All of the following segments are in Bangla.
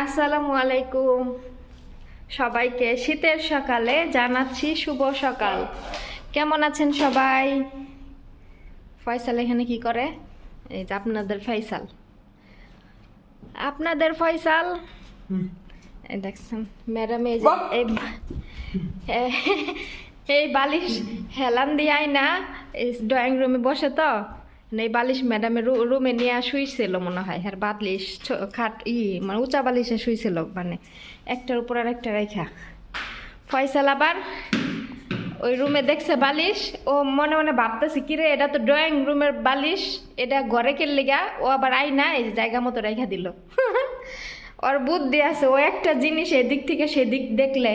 আসসালামু আলাইকুম সবাইকে শীতের সকালে জানাচ্ছি শুভ সকাল। কেমন আছেন সবাই? ফয়সাল এখানে কি করে? এই যে আপনাদের ফয়সাল। আপনাদের ফয়সাল? এই দেখছেন ম্যাডাম এই যে এই এই বালিশ হেলান দিয়াই না এই ড্রয়িং রুমে বসে তো। এই বালিশ ম্যাডামের রুমে নিয়ে শুইছিল মনে হয়। আর বালিশ খাট ই মানে উঁচা বালিশে শুইছিল মানে একটার উপর আর একটা রেখা ফয়সাল আবার ওই রুমে দেখছে বালিশ। ও মনে মনে ভাবতেছে, কিরে, এটা তো ড্রয়িং রুমের বালিশ। এটা ঘরে কিনলে গা ও আবার আইনা এই জায়গা মতো রেখা দিল। ওর বুদ্ধি আছে, ও একটা জিনিস এদিক থেকে সেদিক দেখলে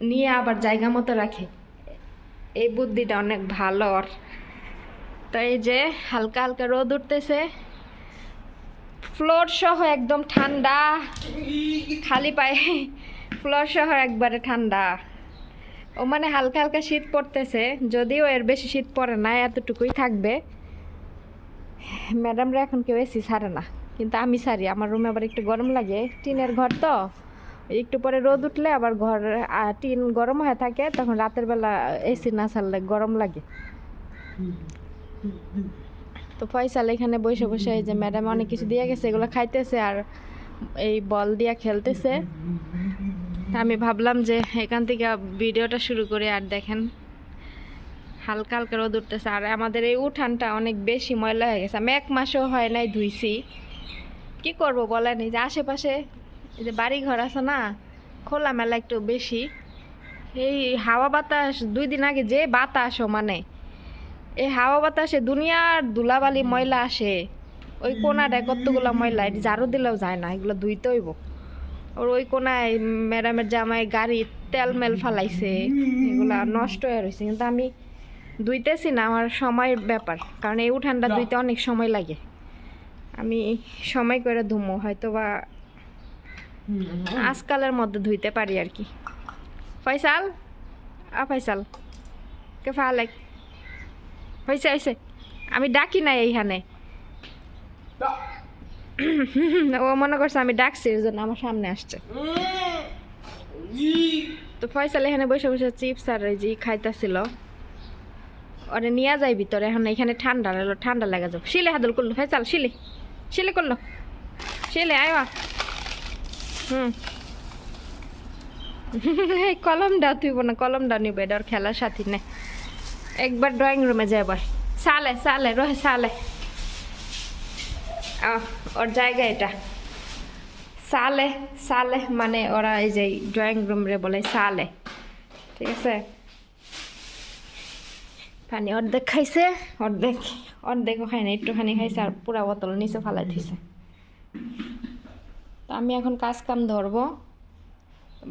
নিয়ে আবার জায়গা মতো রাখে। এই বুদ্ধিটা অনেক ভালো ওর। তো এই যে হালকা হালকা রোদ উঠতেছে। ফ্লোর সহ একদম ঠান্ডা। খালি পায়ে ফ্লোর সহ একবারে ঠান্ডা। ও মানে হালকা হালকা শীত পড়তেছে, যদিও এর বেশি শীত পড়ে না, এতটুকুই থাকবে। ম্যাডামরা এখন কেউ এসি ছাড়ে না, কিন্তু আমি সারি আমার রুমে আবার একটু গরম লাগে। টিনের ঘর তো, একটু পরে রোদ উঠলে আবার ঘর টিন গরম হয়ে থাকে, তখন রাতের বেলা এসি না ছাড়লে গরম লাগে। তো ফয়সাল এখানে বসে বসে এই যে ম্যাডাম অনেক কিছু দিয়ে গেছে, এগুলো খাইতেছে আর এই বল দিয়া খেলতেছে। আমি ভাবলাম যে এখান থেকে ভিডিওটা শুরু করে আর দেখেন, হালকা হালকা রোদ উঠতেছে। আর আমাদের এই উঠানটা অনেক বেশি ময়লা হয়ে গেছে। আমি এক মাসও হয় নাই ধুইছি। কি করব বলেন? এই যে আশেপাশে এই যে বাড়ি ঘর আছে না, খোলামেলা একটু বেশি। এই হাওয়া বাতাস, দুই দিন আগে যে বাতাস মানে। এই হাওয়া বাতাসে দুনিয়ার ধুলাবালি ময়লা আসে। ওই কোনাটায় কতগুলো ময়লা এটি ঝাড়ু দিলেও যায় না এগুলো ধুইতে হইব। ওর ওই কোনায় ম্যাডামের জামাই গাড়ি তেল মেল ফালাইছে এগুলা নষ্ট হয়ে রয়েছে কিন্তু আমি ধুইতেছি না আমার সময়ের ব্যাপার। কারণ এই উঠানটা ধুইতে অনেক সময় লাগে। আমি সময় করে ধুমো হয়তো বা আজকালের মধ্যে ধুইতে পারি আর কি। ফয়সাল? আ ফয়সাল। কে ফালেক হয়েছে হয়েছে আমি ডাকি নাই এইখানে। ও মনে করছে আমি ডাকছি এর জন্য আমার সামনে আসছে। তো ফয়সাল এখানে বসে বসে চিপস আর যে খাইতেছিল। ওরে নিয়ে যায় ভিতরে এখন এখানে ঠান্ডা লাগল ঠান্ডা লাগা যাবে। শিলে হাদল করল ফয়সাল শিলে। শিলে করল। শিলে আয় হুম। কলমটা তুইব না কলমটা নিবে এটা ওর খেলার সাথী নে। একবার ড্রয়িং রুমে যাবার সালে সালে, রহে, সালে। ওর জায়গা এটা। সালে সালে মানে ওরা এই যে ড্রয়িং রুম রে বলে সালে। ঠিক আছে? পানি অর্ধেক খাইছে, অর্ধেক অর্ধেকও খাই না একটুখানি খাইছে আর পুরা বোতল নিচে ফালাই দিছে। তো আমি এখন কাজ কাম ধরবো।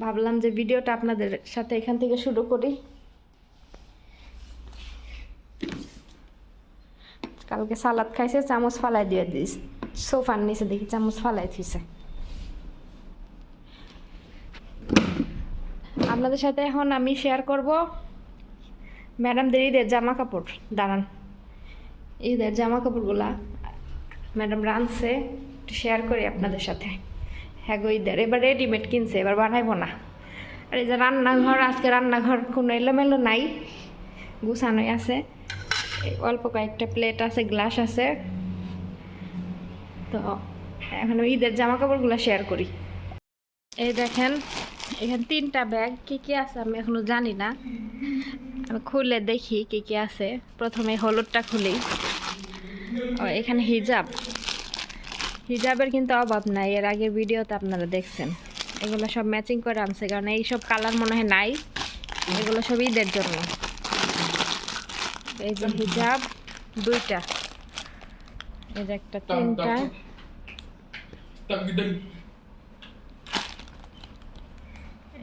ভাবলাম যে ভিডিওটা আপনাদের সাথে এখান থেকে শুরু করি। কালকে সালাদ খাইছে, চামচ ফালাই দিয়ে দিস। সোফার নিচে দেখি চামচ ফালাই থিছে আপনাদের সাথে এখন আমি শেয়ার করব ম্যাডামদের ঈদের জামা কাপড় দাঁড়ান। ঈদের জামা কাপড়গুলা ম্যাডাম রানছে একটু শেয়ার করি আপনাদের সাথে। হ্যাঁ গো ঈদের, এবার রেডিমেড কিনছে, এবার বানাইবো না। আর এই যে রান্নাঘর, আজকে রান্নাঘর কোনো এলোমেলো নাই, গুছানোই আছে। অল্প কয়েকটা প্লেট আছে গ্লাস আছে। তো এখন আমি ঈদের জামা কাপড়গুলো শেয়ার করি। এই দেখেন, এখানে তিনটা ব্যাগ কী কী আছে আমি এখনও জানি না। আমি খুলে দেখি কি কি আছে। প্রথমে হলুদটা খুলি। ও, এখানে হিজাব। হিজাবের কিন্তু অভাব নাই, এর আগের ভিডিওতে আপনারা দেখছেন। এগুলো সব ম্যাচিং করে আনছে, কারণ এইসব কালার মনে হয় নাই। এগুলো সব ঈদের জন্য। এই যে হিজাব দুইটা। এই যে একটা তিনটা।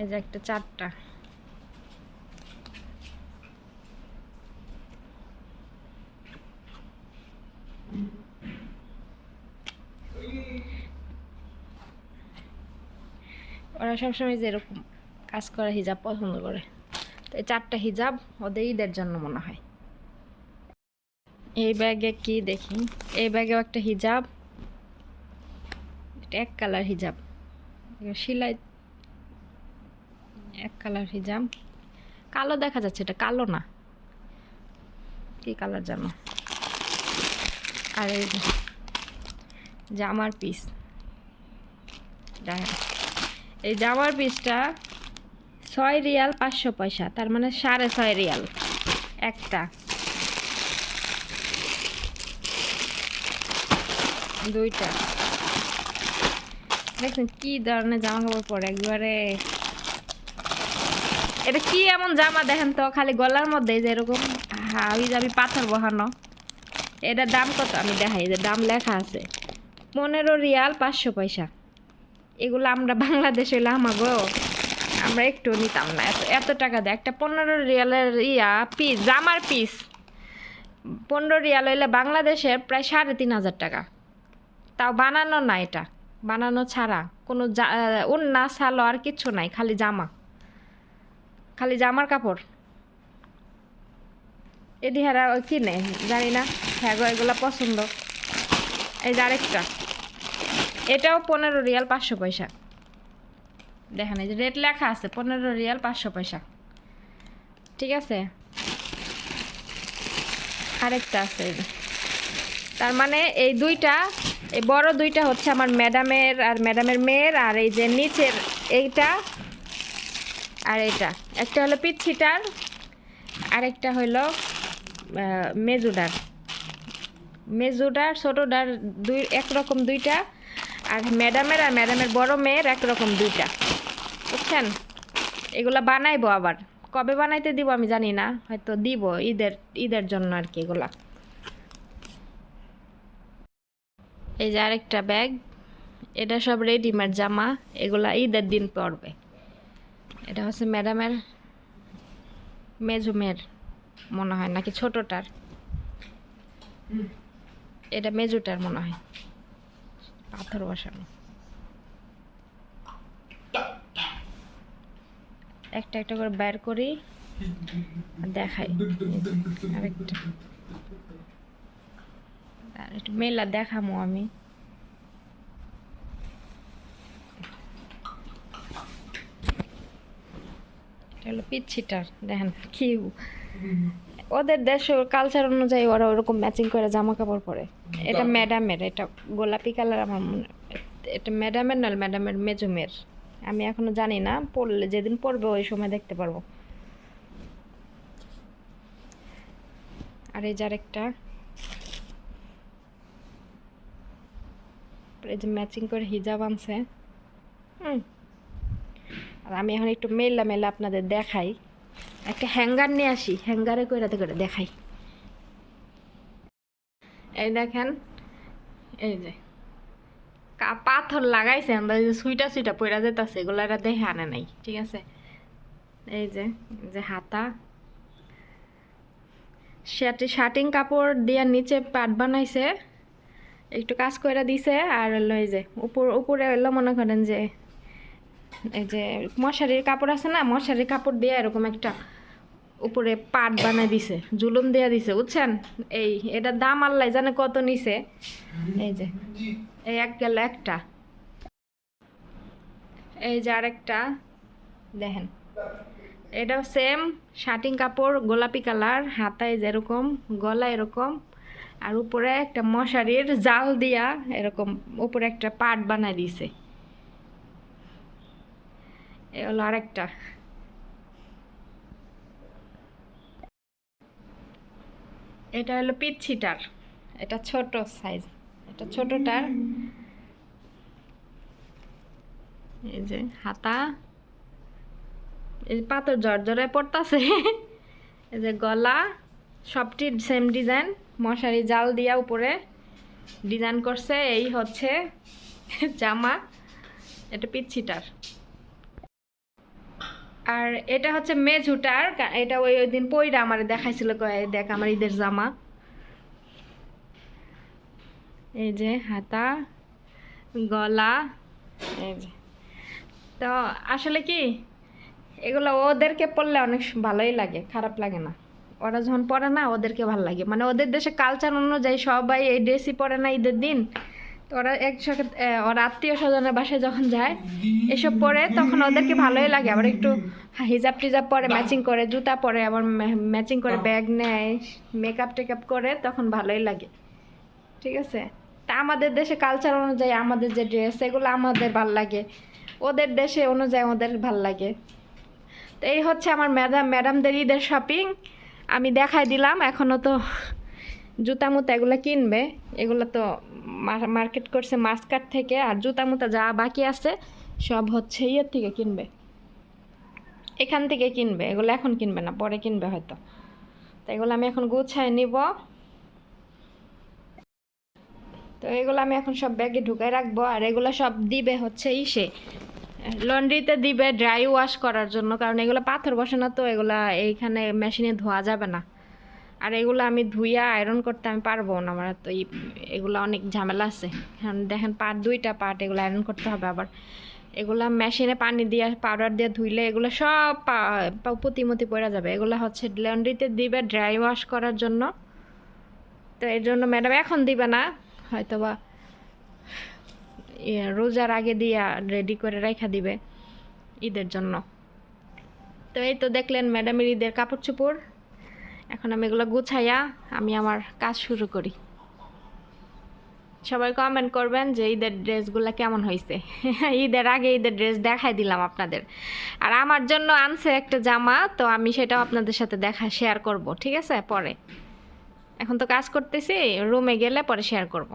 এই যে একটা চারটা। ওরা সবসময় যে এরকম কাজ করা হিজাব পছন্দ করে। তো এই চারটা হিজাব ওদের ঈদের জন্য মনে হয়। এই ব্যাগে কি দেখি? এই ব্যাগেও একটা হিজাব। এটা এক কালার হিজাব। সেলাই এক কালার হিজাব। কালো দেখা যাচ্ছে, এটা কালো না। কি কালার জানো? আর এই জামার পিস। এই জামার পিসটা ছয় রিয়াল পাঁচশো পয়সা, তার মানে সাড়ে ছয় রিয়াল একটা। দুইটা। দেখছেন কি ধরনের জামা কাপড় পরে, একবারে। এটা কি এমন জামা দেখেন তো, খালি গলার মধ্যে যে এরকম হাবি যাবি পাথর বহানো। এটার দাম কত? আমি দেখাই যে দাম লেখা আছে, পনেরো রিয়াল পাঁচশো পয়সা। এগুলো আমরা বাংলাদেশে হইলে আমাগো, আমরা একটু নিতাম না, এত এত টাকা দেয়। একটা পনেরো রিয়ালের ইয়া পিস জামার পিস পনেরো রিয়াল হইলে বাংলাদেশের প্রায় সাড়ে তিন হাজার টাকা। তাও বানানো না এটা। বানানো ছাড়া কোনো উন্না সালো আর কিচ্ছু নাই, খালি জামা। খালি জামার কাপড়। এটি হারা কিনে, জানি না হ্যাঁ এগুলো পছন্দ। এই যে আরেকটা। এটাও পনেরো রিয়াল পাঁচশো পয়সা। দেখেন, এই যে রেট লেখা আছে, পনেরো রিয়াল পাঁচশো পয়সা। ঠিক আছে? আরেকটা আছে। তার মানে এই দুইটা এই বড় দুইটা হচ্ছে আমার ম্যাডামের আর ম্যাডামের মেয়ের আর এই যে নিচের এইটা আর এটা একটা হলো পিচ্ছিটার আরেকটা হলো আহ, মেজুডার। মেজুডার ছোটোডার দুই একরকম দুইটা আর ম্যাডামের আর ম্যাডামের বড় মেয়ের একরকম দুইটা। বুঝছেন? এগুলা বানাইবো আবার। কবে বানাইতে দিব আমি জানি না হয়তো দিব ঈদের ঈদের জন্য আর কি এগুলা। এই যে আরেকটা ব্যাগ, এটা সব রেডিমেড জামা, এগুলা ঈদের দিন পরবে। এটা হচ্ছে ম্যাডামের মেজুমের, মনে হয় নাকি ছোটটার। এটা মেজুটার মনে হয়। পাথর বসানো। একটা একটা করে বের করি, দেখাই। আরেকটা। আর একটু মেলা দেখামো আমি। এটা হলো পিচ্ছিটার দেখেন কি ওদের দেশ কালচার অনুযায়ী ওরা ওরকম ম্যাচিং করে জামা কাপড় পরে। এটা ম্যাডামের এটা গোলাপি কালার আমার মনে এটা ম্যাডামের নয় ম্যাডামের মেজুমের। আমি এখনও জানি না পড়লে যেদিন পড়বে ওই সময় দেখতে পারব। আর এই যার একটা এই যে ম্যাচিং করে হিজাব আনছে। হুম। আর আমি এখন একটু মেলা মেলা আপনাদের দেখাই। একটা হ্যাঙ্গার নিয়ে আসি হ্যাঙ্গারে করে করে দেখাই। এই দেখেন, এই যে। পাথর লাগাইছে আমরা যে সুইটা সুইটা পয়রা যেতেছে, এগুলো এরা দেখে আনে নাই, ঠিক আছে? এই যে যে হাতা। শার্টিং কাপড় দিয়ে নিচে পাট বানাইছে। একটু কাজ করে দিছে আর এই যে উপর, উপরে হলো মনে করেন যে এই যে মশারির কাপড় আছে না, মশারির কাপড় দিয়ে এরকম একটা উপরে পাট বানাই দিছে, জুলুম দেয়া দিছে, বুঝছেন? এই, এটার দাম আল্লাহ জানে কত নিছে। এই যে, এই এক গেল একটা। এই যে আরেকটা, দেখেন। এটাও সেম শার্টিং কাপড়, গোলাপি কালার, হাতায় যেরকম গলা এরকম। আর উপরে একটা মশারির জাল দিয়া এরকম উপরে একটা পাট বানাই দিছে। এ হলো আরেকটা। এটা হলো পিচ্ছিটার। এটা ছোট সাইজ এটা ছোটটার। এই যে হাতা। এই পাথর জর্জরায় পড়তাছে। এই যে গলা। সবটি সেম ডিজাইন মশারি জাল দিয়া উপরে ডিজাইন করছে, এই হচ্ছে জামা, এটা পিচ্ছিটার আর এটা হচ্ছে মেঝুটার এটা ওই ওই দিন পইরা আমার দেখাইছিল দেখ আমার ঈদের জামা। এই যে হাতা, গলা, এই যে। তো আসলে কি, এগুলো ওদেরকে পড়লে অনেক ভালোই লাগে, খারাপ লাগে না। ওরা যখন পরে না, ওদেরকে ভালো লাগে। মানে ওদের দেশে কালচার অনুযায়ী সবাই এই ড্রেসই পরে না ঈদের দিন। ওরা একসাথে ওরা আত্মীয় স্বজনের বাসায় যখন যায়, এসব পরে তখন ওদেরকে ভালোই লাগে। আবার একটু হিজাব টিজাব পরে ম্যাচিং করে, জুতা পরে, আবার ম্যাচিং করে ব্যাগ নেয় মেকআপ টেকআপ করে, তখন ভালোই লাগে। ঠিক আছে? তা আমাদের দেশে কালচার অনুযায়ী আমাদের যে ড্রেস এগুলো আমাদের ভালো লাগে। ওদের দেশে অনুযায়ী ওদের ভালো লাগে। তো এই হচ্ছে আমার ম্যাডাম ম্যাডামদের ঈদের শপিং আমি দেখাই দিলাম এখনও তো জুতা মুতা এগুলো কিনবে। এগুলো তো মার্কেট করছে মাসকাট থেকে, আর জুতা মুতা যা বাকি আছে, সব হচ্ছে ইয়ের থেকে কিনবে। এখান থেকে কিনবে, এগুলো এখন কিনবে না, পরে কিনবে হয়তো। তো এগুলো আমি এখন গুছায় নিব। তো এগুলো আমি এখন সব ব্যাগে ঢুকাই রাখব, আর এগুলো সব দিবে হচ্ছে ইসে। লন্ড্রিতে দিবে ড্রাই ওয়াশ করার জন্য, কারণ এগুলো পাথর বসে না তো, এগুলা এইখানে মেশিনে ধোয়া যাবে না। আর এগুলো আমি ধুইয়া আয়রন করতে আমি পারব না, আমার তো এগুলো অনেক ঝামেলা আছে। এখন দেখেন পাট দুইটা পাট এগুলো আয়রন করতে হবে আবার। এগুলা মেশিনে পানি দিয়ে পাউডার দিয়ে ধুইলে এগুলো সব পা- পা- পড়ে যাবে। এগুলো হচ্ছে লন্ড্রিতে দিবে ড্রাই ওয়াশ করার জন্য। তো এর জন্য ম্যাডাম এখন দিবে না হয়তো বা রোজার আগে দিয়া রেডি করে রেখা দিবে ঈদের জন্য। তো এই তো দেখলেন ম্যাডামের ঈদের কাপড় চোপড় এখন আমি এগুলো গুছাইয়া আমি আমার কাজ শুরু করি। সবাই কমেন্ট করবেন যে ঈদের ড্রেসগুলো কেমন হয়েছে ঈদের আগে ঈদের ড্রেস দেখাই দিলাম আপনাদের। আর আমার জন্য আনছে একটা জামা, তো আমি সেটাও আপনাদের সাথে দেখা শেয়ার করব, ঠিক আছে? পরে। এখন তো কাজ করতেছি রুমে গেলে পরে শেয়ার করব।